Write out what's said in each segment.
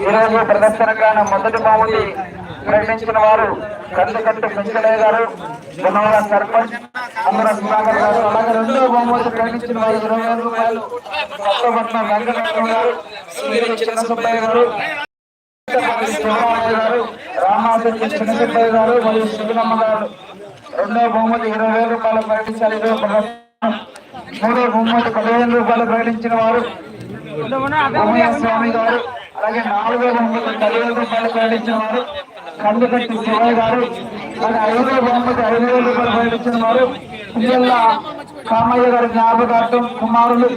ఈరోజు ప్రదర్శనగాన మొదటి బహుమతి ప్రకటించిన వారు కందుకట్టు పెంచలయ్య గారు గుణవాడ సర్పంచ్ అమర సుధాకర్ గారు అలాగే రెండో బహుమతి ప్రకటించిన వారు ఇరవై వేల రూపాయలు. కొత్తపట్నం వెంకటరమణ గారు శ్రీ చిన్న సుబ్బయ్య గారు శివరామయ్య గారు రామాచంద్ర చిన్న సుబ్బయ్య గారు మరియు శివనమ్మ గారు. రెండో బహుమతి ఇరవై వేల రూపాయలు ప్రకటించారు. ఇరవై మూడో బహుమతి పదిహేను రూపాయలు ప్రకటించిన వారు. స్వామి గారు అలాగే నాలుగో బహుమతి పదివేల రూపాయలు ప్రకటించిన వారు. కందుకట్టి శివయ్య గారు అలాగే ఐదో బహుమతి ఐదు వేల రూపాయలు ప్రకటించిన వారు పిల్లల కామయ్య గారి జ్ఞాపకార్థం కుమారులు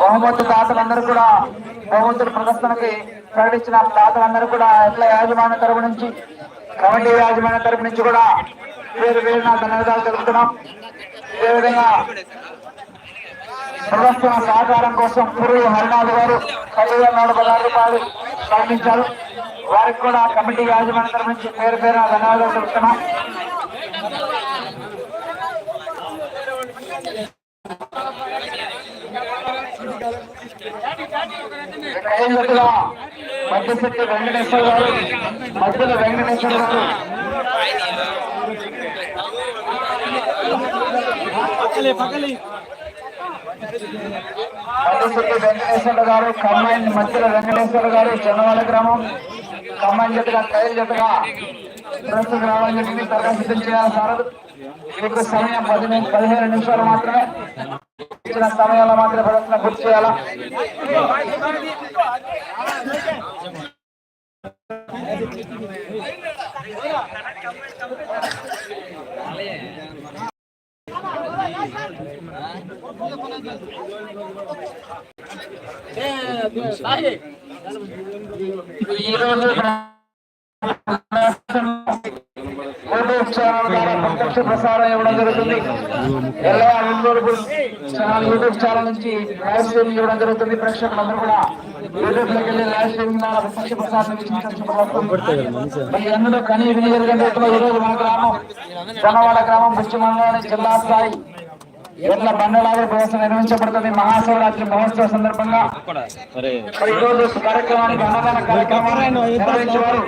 బహుమతి దాతలందరూ కూడా బహుమతుల ప్రదర్శనకి ప్రకటించిన దాతలందరూ కూడా ఎట్ల యాజమాన్య తరపు నుంచి కమిటీ యాజమాన్య తరపు నుంచి కూడా పేరు పేరు నా ధన్యవాదాలు తెలుపుతున్నాం. అదేవిధంగా ప్రదర్శన సహకారం కోసం పురుగు హరినాథ్ గారు పదివేల నూట పదహారు రూపాయలు ప్రకటించారు వారికి కూడా కమిటీ యాజమాన్యం నుంచి పేరు పేరు ధన్యవాదాలు తెలుపుతున్నాం మధ్యశక్తి వెంకటేశ్వర గారు మధ్యలో వెంకటేశ్వర గారు. మధ్యశక్తి వెంకటేశ్వర గారు కమ్మాయి మధ్యలో వెంకటేశ్వర గారు జనవాళ్ళ గ్రామం కమ్మాయి జతగా కైలు జతగా ప్రస్తుతం గ్రామం జట్టుని త్వరగా సిద్ధం చేయాలి సార్. మీకు సమయం పది పదిహేను నిమిషాలు మాత్రమే. ఇచ్చిన సమయంలో మాత్రమే ప్రదర్శన పూర్తి చేయాలా? ప్రత్యక్ష ప్రసారం ఇవ్వడం జరుగుతుంది ఛానల్ యూట్యూబ్ ఛానల్ నుంచి లైవ్ స్ట్రీమింగ్ ఇవ్వడం జరుగుతుంది ప్రేక్షకులందరూ కూడా యూట్యూబ్లోకి వెళ్ళి లైవ్ స్ట్రీమింగ్ ద్వారా ప్రత్యక్ష ప్రసారం వీక్షించవచ్చు ఈ అందులో కనీ విని ఈ రోజు మన గ్రామం జనవాడ గ్రామం పశ్చిమంలోని జిల్లా స్థాయి. ఎట్ల బండలాగా ప్రదర్శన నిర్వహించబడుతుంది మహాశివరాత్రి మహోత్సవ సందర్భంగా మరి ఈ రోజు కార్యక్రమానికి అన్నదాన కార్యక్రమాన్ని నిర్వహించేవారు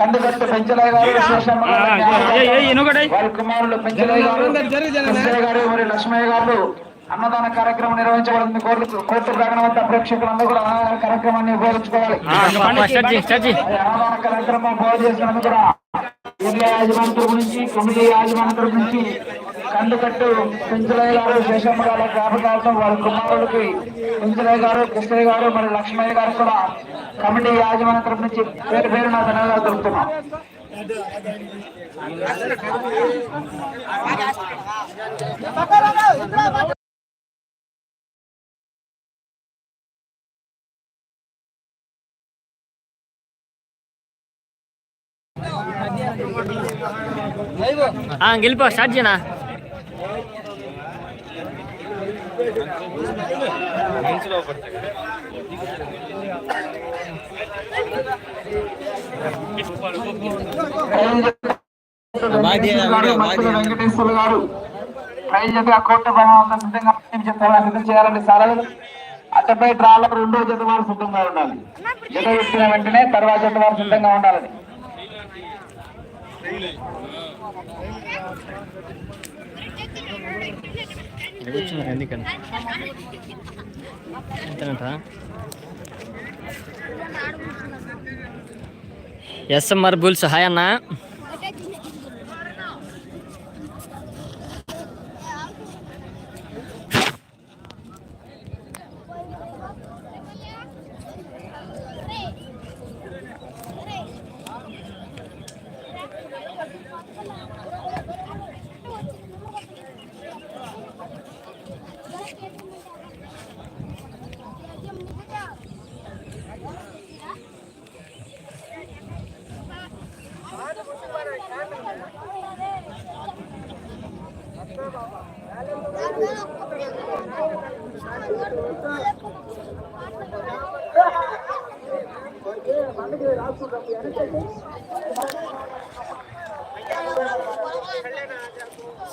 కందుకట్టు పెంచలయ్య గారు వారి కుమారులు పెంచలయ్య గారు గారు మరియు లక్ష్మయ్య గారు అన్నదాన కార్యక్రమం నిర్వహించబడుతుంది కోర్టు కోర్టు ప్రాంగణ వద్ద ప్రేక్షకులందరూ కూడా అన్నదాన కార్యక్రమాన్ని ఉపయోగించుకోవాలి అన్నదాన కార్యక్రమం బాగు చేసినందుకు కూడా జిల్లా యాజమాన్య తరపు నుంచి కమిటీ యాజమాన్య తరపు నుంచి కందుకట్టు పెంచలయ్య గారు శేషమ్మ గారి జ్ఞాపకార్థం వారి కుమారులకి పెంచలయ్య గారు కృష్ణయ్య గారు మరియు లక్ష్మయ్య గారు కూడా కమిటీ యాజమాన్య తరపు నుంచి పేరు పేరు నా ధన్యవాదాలు తెలుపుతున్నాం గెలిపో స్టార్ట్ చేయనా? వెంకటేశ్వర గారు ట్రైన్ ఆ కోట బలవంతం సిద్ధంగా చెప్తారా సిద్ధం చేయాలండి సారథులు అట్టపై డ్రాలో రెండో జత వారు సిద్ధంగా ఉండాలి. జత ఇచ్చిన వెంటనే తర్వాత జత వారు సిద్ధంగా ఉండాలని. ఎందుకని ఎంతనంట ఎస్ఎంఆర్ బుల్స్ హాయ్ అన్నా.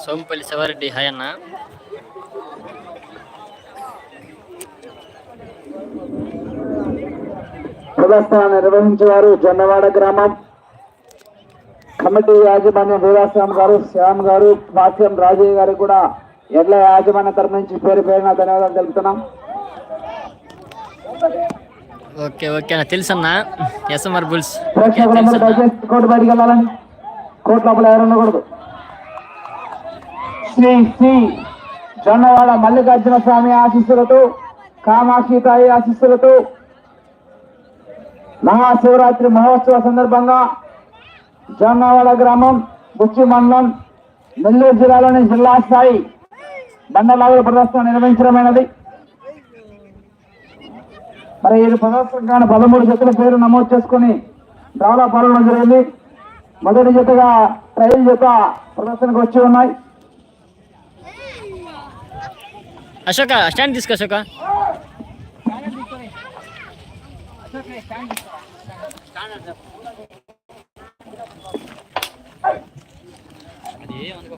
సోంపల్లి శివారెడ్డి హాయ్ అన్న. ప్రదర్శన నిర్వహించేవారు జొన్నవాడ గ్రామం. కమిటీ యాజమాన్యం వీరాస్వామి గారు శ్యామ్ గారు భాష్యం రాజయ్య గారు కూడా ఎడ్ల యాజమాన్య తరపు నుంచి పేరు పేరున ధన్యవాదాలు తెలుపుతున్నాం. ఓకే ఓకే అన్న. తెలుసు అన్న. ఎస్ఎంఆర్ బుల్స్ కోర్టు బయటికి వెళ్ళాలని కోర్టు లోపల ఎవరు ఉండకూడదు. శ్రీ శ్రీ జొన్నవాడ మల్లికార్జున స్వామి ఆశీస్సులతో కామాక్షి తాయి ఆశీస్సులతో మహాశివరాత్రి మహోత్సవ సందర్భంగా జొన్నవాడ గ్రామం బుచ్చి మండలం నెల్లూరు జిల్లాలోని జిల్లా స్థాయి బండలాగుల ప్రదర్శన నిర్వహించడమైనది. మరి ఈ ప్రదర్శనకు పదమూడు జతల పేరు నమోదు చేసుకుని డ్రాలో పాల్గొనడం జరిగింది. మొదటి జతగా ట్రయల్ జత ప్రదర్శనకు వచ్చి ఉన్నాయి. అశోక స్టాండ్ తీసుకో అశోక. ఈరోజు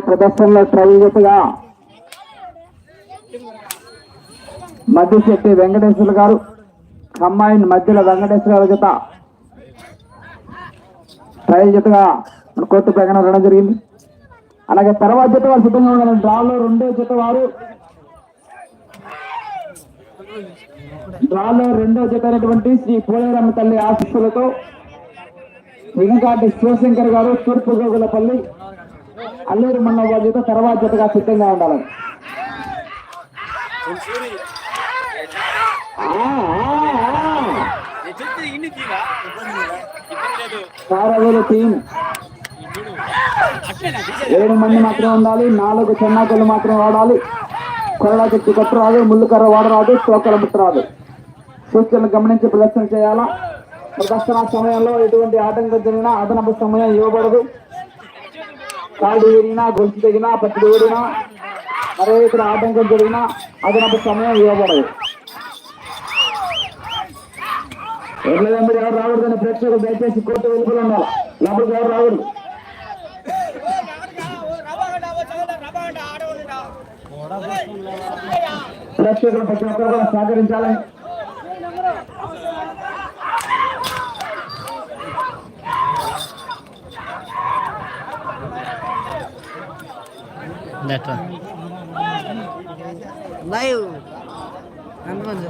ప్రదర్శనలో ట్రయల్ మధ్యశెట్టి వెంకటేశ్వర గారు అమ్మాయిని మధ్యలో వెంకటేశ్వర గారి జత ట్రయల్ జతగా మన కోర్టు ప్రకటన రావడం జరిగింది అలాగే తర్వాత జత వారు సిద్ధంగా ఉండాలి డ్రాలో రెండో జత వారు డ్రాలో రెండో జత అయినటువంటి శ్రీ పోలేరమ్మ తల్లి ఆశీస్సులతో వెంకాటి శివశంకర్ గారు తూర్పు గోగులపల్లి అల్లూరు మండల జత తర్వాత జతగా సిద్ధంగా ఉండాలి ఆ, కారవేలు టీం ఏడు మంది మాత్రం ఉండాలి. నాలుగు చెన్నాకలు మాత్రం వాడాలి కొరడా చెట్టు కొట్టరాదు. ముళ్ళు కర్ర వాడరాదు. తోకల ముట్టరాదు. సూచనలు గమనించి ప్రదర్శన చేయాలా? ప్రదర్శన సమయంలో ఎటువంటి ఆటంకం జరిగినా అదనపు సమయం ఇవ్వబడదు. కాళ్ళు విరిగినా గొంతు తెగినా పట్టుడు ఊరినా మరే ఇతర ఆటంకం జరిగినా అదనపు సమయం ఇవ్వబడదు. ఎవరి వెంబడి ఎవరు రాకూడదని ప్రేక్షకులు దయచేసి కోర్టు వెలుపల ఉండాలి. లోపలికి ఎవరు రాకూడదు. ప్రేక్షకులు ప్రతి ఒక్కరు కూడా సహకరించాలని లైవ్. ఎంతమంది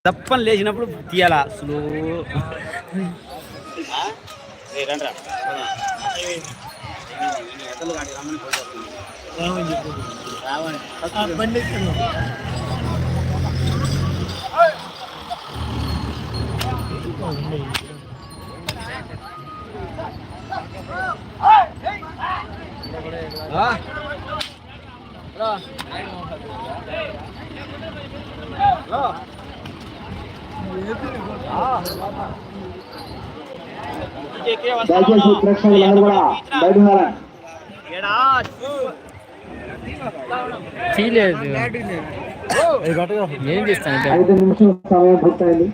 చేస్తున్నారు తప్పని లేచినప్పుడు తీయాలా స్లో దయచేసి ప్రేక్షకులందరూ కూడా బయట ఉండాలని తీయలేదు ఏం చేస్తాను ఐదు నిమిషం సమయం పూర్తయింది.